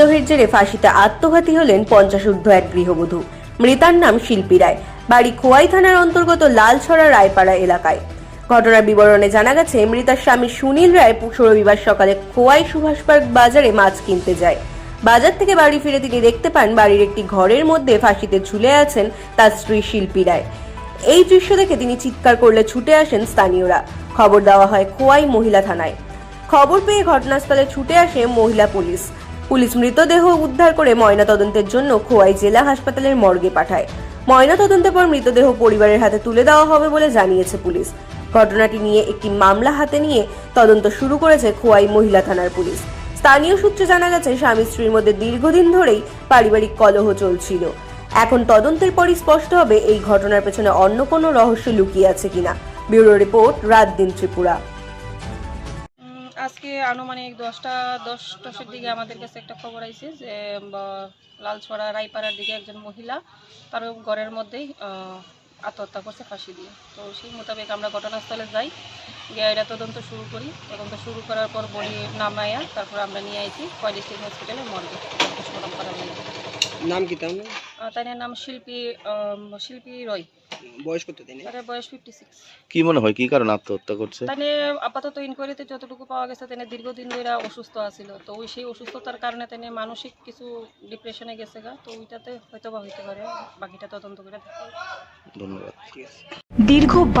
কলহের জেরে ফাঁসিতে আত্মঘাতী হলেন পঞ্চাশ ঊর্ধ্ব এক গৃহবধূ। মৃতার নাম শিল্পী রায়। বাড়ি খোয়াই থানার অন্তর্গত লালছড়া রায়পাড়া এলাকায়। ঘটনার বিবরণে জানা গেছে, মৃতার স্বামী সুনীল রায় পুষো রবিবার সকালে খোয়াই সুভাষ পার্ক বাজারে মাছ কিনতে যায়। বাজার থেকে বাড়ি ফিরে তিনি দেখতে পান, বাড়ির একটি ঘরের মধ্যে ফাঁসিতে ঝুলে আছেন তার স্ত্রী শিল্পী রায়। এই দৃশ্য দেখে তিনি চিৎকার করলে ছুটে আসেন স্থানীয়রা। খবর দেওয়া হয় খোয়াই মহিলা থানায়। খবর পেয়ে ঘটনাস্থলে ছুটে আসে মহিলা পুলিশ। পুলিশ মৃতদেহ উদ্ধার করে ময়নাতদন্তের জন্য খোয়াই জেলা হাসপাতালের মর্গে পাঠায়। ময়নাতদন্তের পর মৃতদেহ পরিবারের হাতে তুলে দেওয়া হবে বলে জানিয়েছে পুলিশ। ঘটনাটি নিয়ে একটি মামলা হাতে নিয়ে তদন্ত শুরু করেছে খোয়াই মহিলা থানার পুলিশ। স্থানীয় সূত্রে জানা গেছে, স্বামী স্ত্রীর মধ্যে দীর্ঘদিন ধরেই পারিবারিক কলহ চলছিল। এখন তদন্তের পরই স্পষ্ট হবে এই ঘটনার পেছনে অন্য কোনো রহস্য লুকিয়ে আছে কিনা। ব্যুরো রিপোর্ট, রাত দিন ত্রিপুরা। আজকে আনুমানিক দশটা দশ দশের দিকে আমাদের কাছে একটা খবর আইছে যে লালছড়া রায়পাড়ার দিকে একজন মহিলা তার ঘরের মধ্যেই আত্মহত্যা করছে ফাঁসি দিয়ে। তো সেই মোতাবেক আমরা ঘটনাস্থলে যাই, গিয়ে এটা তদন্ত শুরু করি। তদন্ত শুরু করার পর বলি নামাইয়া তারপর আমরা নিয়ে আইছি কয় ডিস্ট্রিক্ট হসপিটালে মর্গে। পোস্টমর্টম জন্য নাম কি তার? তার নাম শিল্পী শিল্পী রয়। বয়স কত দিনে তার বয়স ফিফটি সিক্স কি মনে হয় কি কারণে আত্মহত্যা করছে? তানে আপাতত ইনকোয়ারিতে যতটুকু পাওয়া গেছে তিনি দীর্ঘদিন ধরে অসুস্থ আছিল। তো ওই সেই অসুস্থতার কারণে তিনি মানসিক কিছু ডিপ্রেশনে গেছে গা। তো ওইটাতে হয়তো বা হইতে পারে। বাকিটা তদন্ত করে ধন্যবাদ। দীর্ঘ